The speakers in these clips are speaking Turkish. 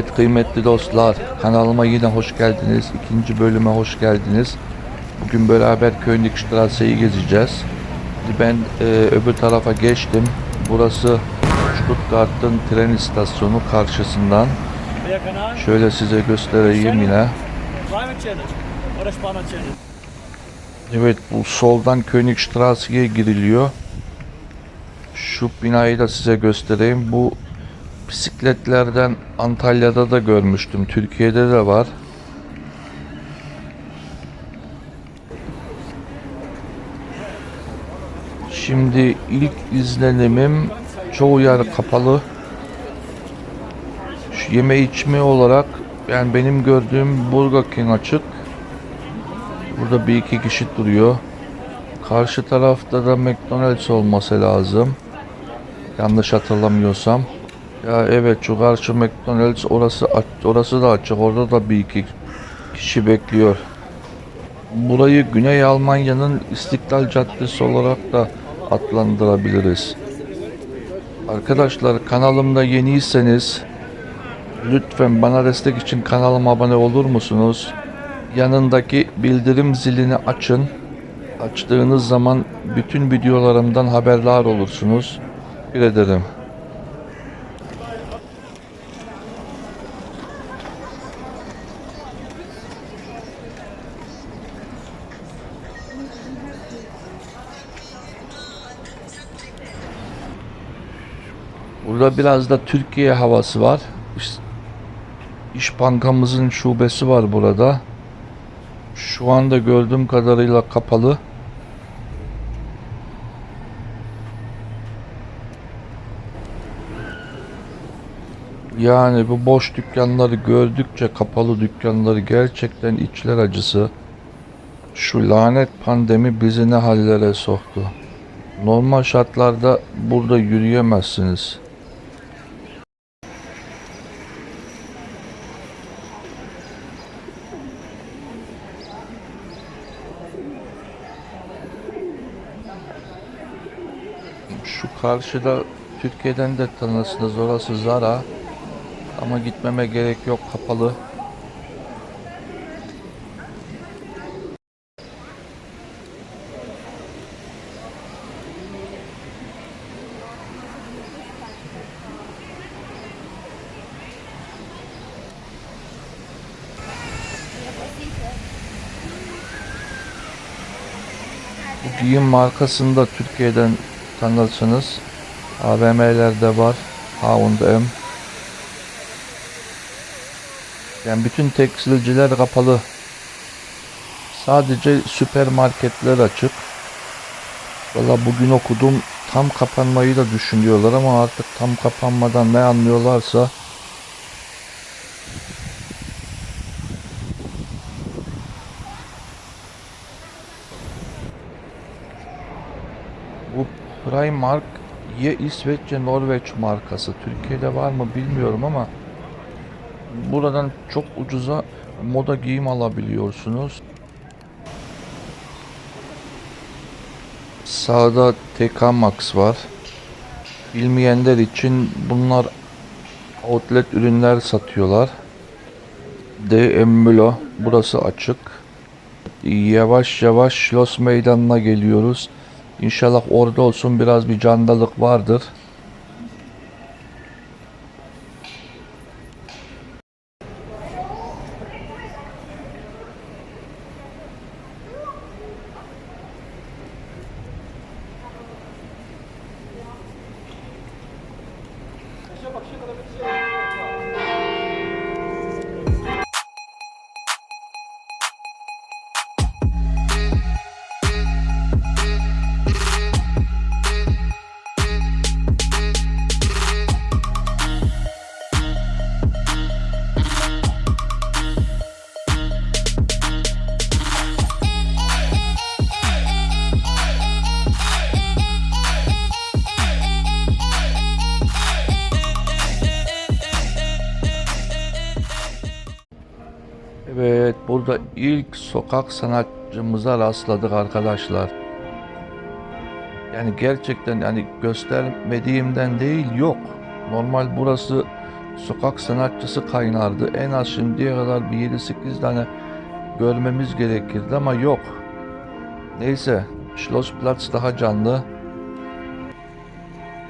Evet kıymetli dostlar kanalıma yine hoş geldiniz. İkinci bölüme hoş geldiniz. Bugün beraber Königstrasse'yi gezeceğiz. Şimdi Ben e, öbür tarafa geçtim. Burası Stuttgart'ın tren istasyonu karşısından. Şöyle size göstereyim yine. Evet bu soldan Königstrasse'ye giriliyor. Şu binayı da size göstereyim. Bu bisikletlerden Antalya'da da görmüştüm. Türkiye'de de var. Şimdi ilk izlenimim çoğu yer kapalı. Şu yeme içme olarak yani benim gördüğüm Burger King açık. Burada bir iki kişi duruyor. Karşı tarafta da McDonald's olması lazım. Yanlış hatırlamıyorsam. Ya evet şu karşı McDonald's orası orası da açık. Orada da bir iki kişi bekliyor. Burayı Güney Almanya'nın İstiklal Caddesi olarak da adlandırabiliriz. Arkadaşlar kanalımda yeniyseniz lütfen bana destek için kanalıma abone olur musunuz? Yanındaki bildirim zilini açın. Açtığınız zaman bütün videolarımdan haberdar olursunuz. Teşekkür ederim. Burada biraz da Türkiye havası var. İş, Bankamızın şubesi var burada. Şu anda gördüğüm kadarıyla kapalı. Yani bu boş dükkanları gördükçe kapalı dükkanları gerçekten içler acısı. Şu lanet pandemi bizi ne hallere soktu. Normal şartlarda burada yürüyemezsiniz. Şu karşıda Türkiye'den de tanırsınız orası Zara. Ama gitmeme gerek yok kapalı. Bu giyim markasını da Türkiye'den tanırsınız. AVM'lerde var. H&M. Yani bütün tekstilciler kapalı. Sadece süpermarketler açık. Valla bugün okudum tam kapanmayı da düşünüyorlar ama artık tam kapanmadan ne anlıyorlarsa Bu Primark ya İsveç ya Norveç markası. Türkiye'de var mı bilmiyorum ama buradan çok ucuza moda giyim alabiliyorsunuz. Sağda TK var. Bilmeyenler için bunlar outlet ürünler satıyorlar. DM Mülo burası açık. Yavaş yavaş Schloss Meydanı'na geliyoruz. İnşallah orada olsun biraz bir canlılık vardır. Evet, burada ilk sokak sanatçımıza rastladık arkadaşlar. Yani gerçekten yani göstermediğimden değil yok. Normal burası sokak sanatçısı kaynardı. En az şimdiye kadar bir 7-8 tane görmemiz gerekirdi ama yok. Neyse Schlossplatz daha canlı.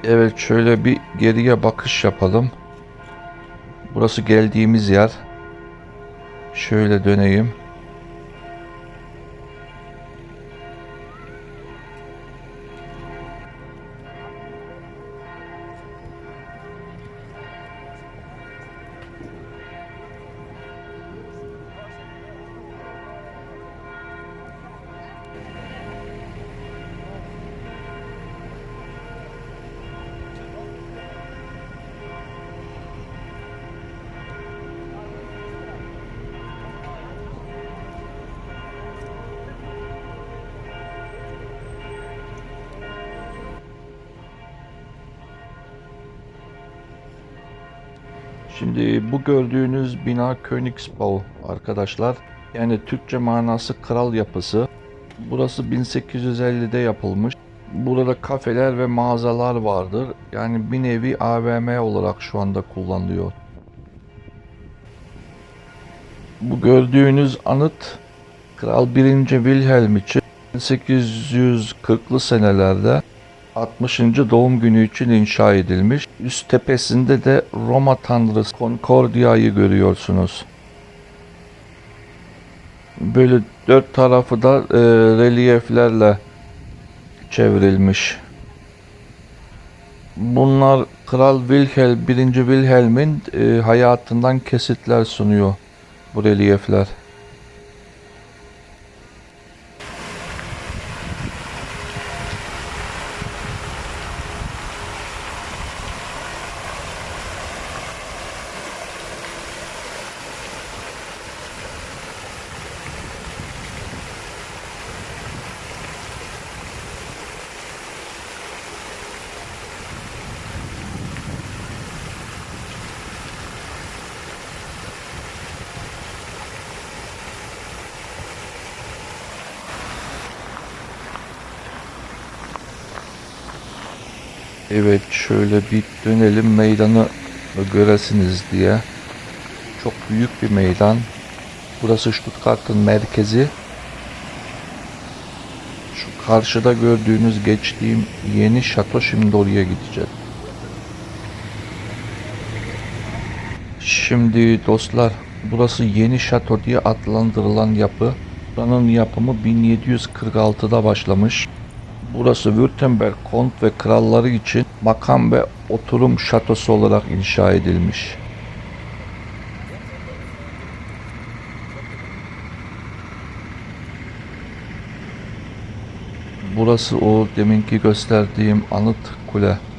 Evet şöyle bir geriye bakış yapalım. Burası geldiğimiz yer. Şöyle döneyim. Şimdi bu gördüğünüz bina Königsbau arkadaşlar. Yani Türkçe manası kral yapısı. Burası 1850'de yapılmış. Burada kafeler ve mağazalar vardır. Yani bir nevi AVM olarak şu anda kullanılıyor. Bu gördüğünüz anıt Kral 1. Wilhelm için 1840'lı senelerde 60. doğum günü için inşa edilmiş. Üst tepesinde de Roma tanrısı Concordia'yı görüyorsunuz. Böyle dört tarafı da e, relyeflerle çevrilmiş. Bunlar Kral Wilhelm 1. Wilhelm'in e, hayatından kesitler sunuyor bu relyefler. Evet şöyle bir dönelim meydanı göresiniz diye. Çok büyük bir meydan. Burası Stuttgart'ın merkezi. Şu karşıda gördüğünüz geçtiğim yeni şato şimdi oraya gideceğiz. Şimdi dostlar burası yeni şato diye adlandırılan yapı. Buranın yapımı 1746'da başlamış. Burası Württemberg kont ve kralları için makam ve oturum şatosu olarak inşa edilmiş. Burası o deminki gösterdiğim anıt kule.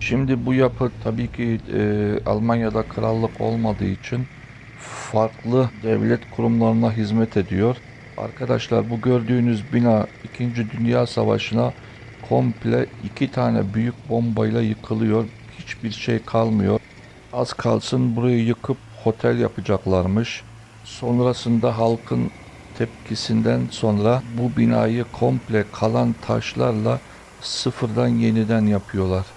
Şimdi bu yapı tabii ki e, Almanya'da krallık olmadığı için farklı devlet kurumlarına hizmet ediyor. Arkadaşlar bu gördüğünüz bina 2. Dünya Savaşı'na komple iki tane büyük bombayla yıkılıyor. Hiçbir şey kalmıyor. Az kalsın burayı yıkıp otel yapacaklarmış. Sonrasında halkın tepkisinden sonra bu binayı komple kalan taşlarla sıfırdan yeniden yapıyorlar.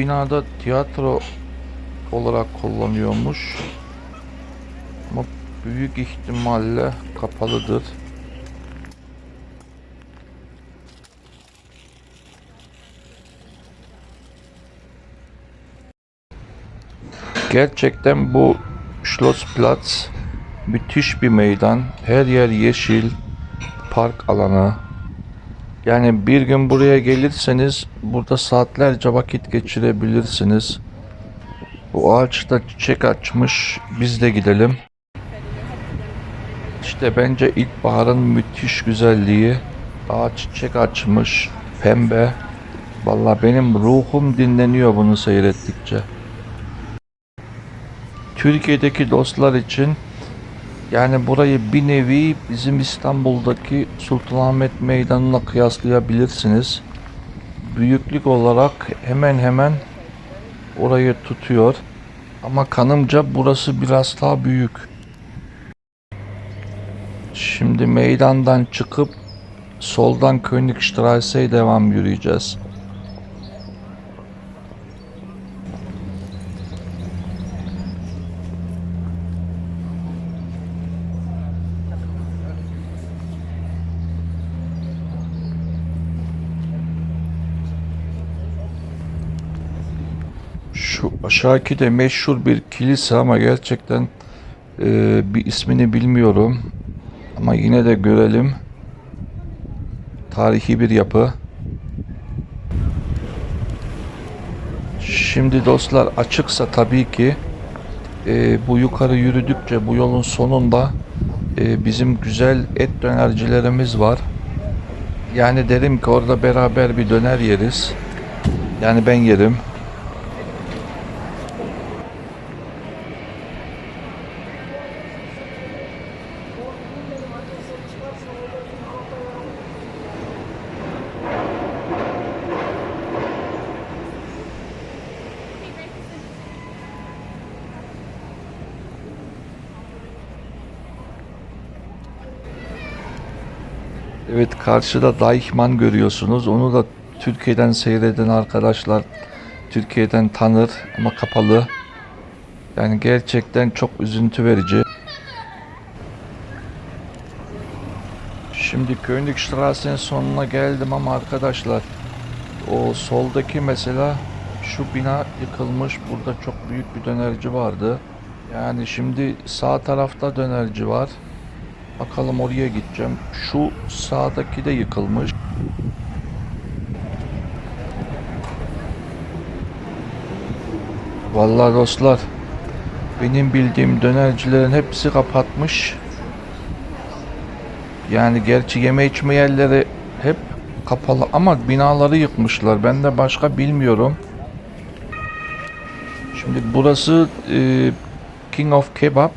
binada tiyatro olarak kullanıyormuş. Ama büyük ihtimalle kapalıdır. Gerçekten bu Schlossplatz müthiş bir meydan. Her yer yeşil, park alanı, yani bir gün buraya gelirseniz burada saatlerce vakit geçirebilirsiniz. Bu ağaçta çiçek açmış. Biz de gidelim. İşte bence ilkbaharın müthiş güzelliği. Ağaç çiçek açmış. Pembe. Vallahi benim ruhum dinleniyor bunu seyrettikçe. Türkiye'deki dostlar için yani burayı bir nevi bizim İstanbul'daki Sultanahmet Meydanı'na kıyaslayabilirsiniz. Büyüklük olarak hemen hemen orayı tutuyor. Ama kanımca burası biraz daha büyük. Şimdi meydandan çıkıp soldan Königstrasse'ye devam yürüyeceğiz. Şu aşağıki de meşhur bir kilise ama gerçekten e, bir ismini bilmiyorum. Ama yine de görelim. Tarihi bir yapı. Şimdi dostlar açıksa tabii ki e, bu yukarı yürüdükçe bu yolun sonunda e, bizim güzel et dönercilerimiz var. Yani derim ki orada beraber bir döner yeriz. Yani ben yerim. Evet karşıda Deichmann görüyorsunuz. Onu da Türkiye'den seyreden arkadaşlar Türkiye'den tanır ama kapalı. Yani gerçekten çok üzüntü verici. Şimdi Königstrasse'nin sonuna geldim ama arkadaşlar o soldaki mesela şu bina yıkılmış. Burada çok büyük bir dönerci vardı. Yani şimdi sağ tarafta dönerci var. Bakalım oraya gideceğim. Şu sağdaki de yıkılmış. Vallahi dostlar benim bildiğim dönercilerin hepsi kapatmış. Yani gerçi yeme içme yerleri hep kapalı ama binaları yıkmışlar. Ben de başka bilmiyorum. Şimdi burası e, King of Kebab.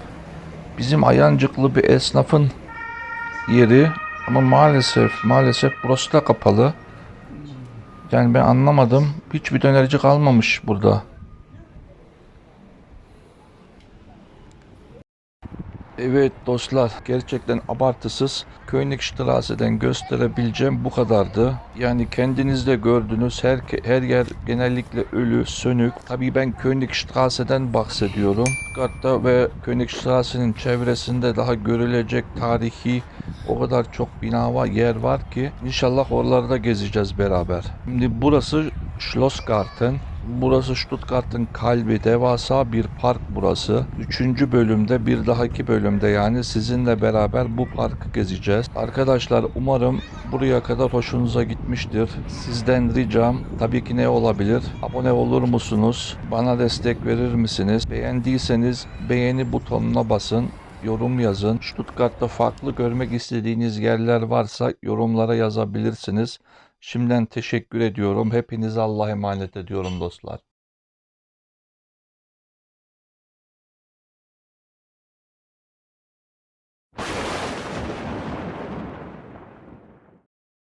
Bizim Ayancıklı bir esnafın yeri ama maalesef maalesef burası da kapalı. Yani ben anlamadım. Hiçbir dönerci kalmamış burada. Evet dostlar gerçekten abartısız Königstrasse'den gösterebileceğim bu kadardı. Yani kendiniz de gördünüz her, her yer genellikle ölü, sönük. Tabii ben Königstrasse'den bahsediyorum. Hatta ve Königstrasse'nin çevresinde daha görülecek tarihi o kadar çok bina var, yer var ki inşallah oralarda gezeceğiz beraber. Şimdi burası Schlossgarten. Burası Stuttgart'ın kalbi, devasa bir park burası. Üçüncü bölümde, bir dahaki bölümde yani sizinle beraber bu parkı gezeceğiz. Arkadaşlar umarım buraya kadar hoşunuza gitmiştir. Sizden ricam tabii ki ne olabilir? Abone olur musunuz? Bana destek verir misiniz? Beğendiyseniz beğeni butonuna basın yorum yazın. Stuttgart'ta farklı görmek istediğiniz yerler varsa yorumlara yazabilirsiniz. Şimdiden teşekkür ediyorum. Hepinize Allah'a emanet ediyorum dostlar.